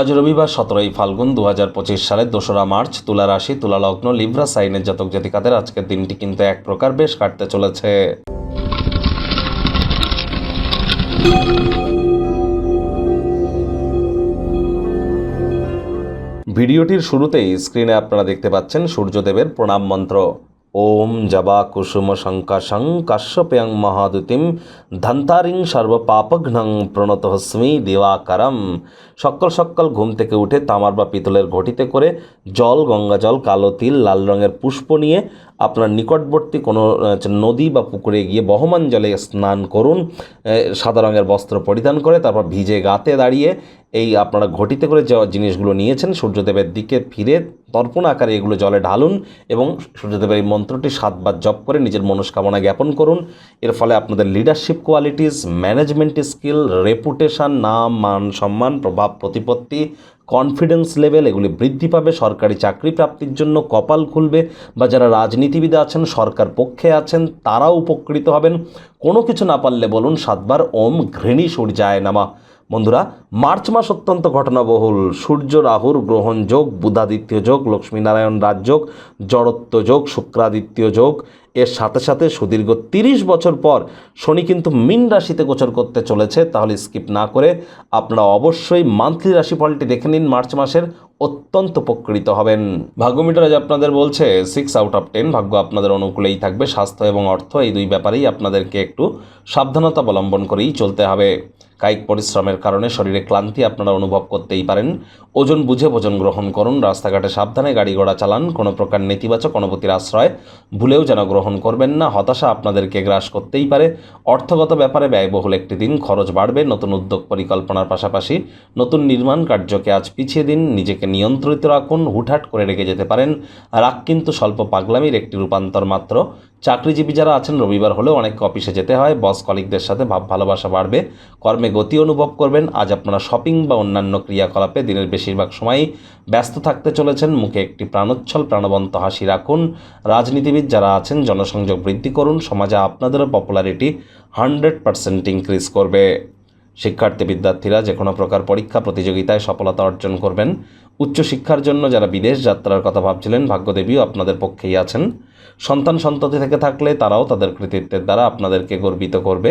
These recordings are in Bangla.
আজ রবিবার সতেরোই ফাল্গুন দু হাজার পঁচিশ সালের দোসরা মার্চ তুলা রাশি তুলা লগ্ন লিভরা সাইনের জাতক জাতিকাদের আজকের দিনটি কিন্তু এক প্রকার বেশ কাটতে চলেছে। ভিডিওটির শুরুতেই স্ক্রিনে আপনারা দেখতে পাচ্ছেন সূর্যদেবের প্রণাম মন্ত্র। ওম জবা কুসুম শঙ্কাশং কাশ্যপ্যাং মহাদুতিম ধন্তারিং সর্বপাপঘ্নং প্রণতহস্মি দিবাকারম। সকল সকল ঘুম থেকে উঠে তামার বা পিতলের ঘটিতে করে জল গঙ্গা জল কালো তিল, লাল রঙের পুষ্প নিয়ে আপনার নিকটবর্তী কোনো নদী বা পুকুরে গিয়ে বহমান জলে স্নান করুন সাদা রঙের বস্ত্র পরিধান করে, তারপর ভিজে গাতে দাঁড়িয়ে এই আপনারা ঘটিতে করে যে জিনিসগুলো নিয়েছেন, সূর্যদেবের দিকে ফিরে তর্পণ আকারে এগুলো জলে ঢালুন এবং সূর্যদেবের এই মন্ত্রটি সাতবার জপ করে নিজের মনস্কামনা জ্ঞাপন করুন। এর ফলে আপনাদের leadership qualities management skill reputation নাম, মান, সম্মান, প্রভাব, প্রতিপত্তি কনফিডেন্স লেভেল এগুলি বৃদ্ধি পাবে, সরকারি চাকরি প্রাপ্তির জন্য কপাল খুলবে বা যারা রাজনীতিবিদ আছেন, সরকার পক্ষে আছেন, তারাও উপকৃত হবেন। কোনো কিছু না পারলে বলুন, সাতবার ওম ঘৃণী সূর্যায় নামা। বন্ধুরা, মার্চ মাস অত্যন্ত ঘটনাবহুল। সূর্য, রাহুর গ্রহণ যোগ, বুধাদিত্য যোগ, লক্ষ্মীনারায়ণ রাজযোগ জড়ত্ব যোগ, শুক্রাদিত্য যোগ। এর সাথে সাথে সুদীর্ঘ তিরিশ বছর পর শনি কিন্তু মিন রাশিতে গোচর করতে চলেছে, তাহলে স্কিপ না করে আপনারা অবশ্যই মান্থলি রাশিফলটি দেখে নিন, মার্চ মাসের অত্যন্ত উপকৃত হবেন। ভাগ্যমিটার আজ আপনাদের বলছে সিক্স আউট অফ টেন ভাগ্য আপনাদের অনুকূলেই থাকবে, স্বাস্থ্য এবং অর্থ, এই দুই ব্যাপারেই আপনাদেরকে একটু সাবধানতা অবলম্বন করেই চলতে হবে। কায়িক পরিশ্রমের কারণে শরীরে ক্লান্তি আপনারা অনুভব করতেই পারেন। ওজন বুঝে ভোজন গ্রহণ করুন, রাস্তাঘাটে সাবধানে গাড়ি ঘোড়া চালান, কোনো প্রকার নেতিবাচক অনুভূতির আশ্রয় ভুলেও যেন গ্রহণ করবেন না, হতাশা আপনাদেরকে গ্রাস করতেই পারে। অর্থগত ব্যাপারে ব্যয়বহুল একটি দিন, খরচ বাড়বে, নতুন উদ্যোগ পরিকল্পনার পাশাপাশি নতুন নির্মাণ কার্যকে আজ পিছিয়ে দিন, নিজেকে নিয়ন্ত্রিত রাখুন, হুটহাট করে রেখে যেতে পারেন। রাগ কিন্তু স্বল্প পাগলামির একটি রূপান্তর মাত্র। চাকরিজীবী যারা আছেন, রবিবার হলেও অনেককে অফিসে যেতে হয়, বস কলিকদের সাথে ভাব ভালোবাসা বাড়বে কর্মে গতি অনুভব করবেন। আজ আপনারা শপিং বা অন্যান্য ক্রিয়াকলাপে দিনের বেশিরভাগ সময়ই ব্যস্ত থাকতে চলেছেন। মুখে একটি প্রাণোচ্ছল, প্রাণবন্ত হাসি রাখুন। রাজনীতিবিদ যারা আছেন, জনসংযোগ বৃদ্ধি করুন। সমাজে আপনাদেরও পপুলারিটি হান্ড্রেড পার্সেন্ট ইনক্রিজ করবে। শিক্ষার্থী বিদ্যার্থীরা যে কোনো প্রকার পরীক্ষা, প্রতিযোগিতায় সফলতা অর্জন করবেন। উচ্চশিক্ষার জন্য যারা বিদেশ যাত্রার কথা ভাবছিলেন, ভাগ্যদেবীও আপনাদের পক্ষেই আছেন। সন্তান সন্ততি থেকে থাকলে তারাও তাদের কৃতিত্বের দ্বারা আপনাদেরকে গর্বিত করবে।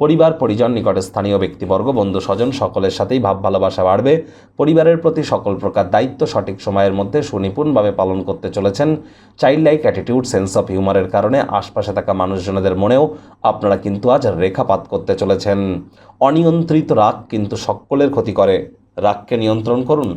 পরিবার, পরিজন, নিকটে স্থানীয় ব্যক্তিবর্গ, বন্ধু, স্বজন সকলের সাথেই ভাব, ভালোবাসা বাড়বে। পরিবারের প্রতি সকল প্রকার দায়িত্ব সঠিক সময়ের মধ্যে সুনিপুণভাবে পালন করতে চলেছেন। Child like attitude sense of হিউমারের কারণে আশপাশে থাকা মানুষজনদের মনেও আপনারা কিন্তু আজ রেখাপাত করতে চলেছেন। অনিয়ন্ত্রিত রাগ কিন্তু সকলের ক্ষতি করে। রাগকে নিয়ন্ত্রণ করুন।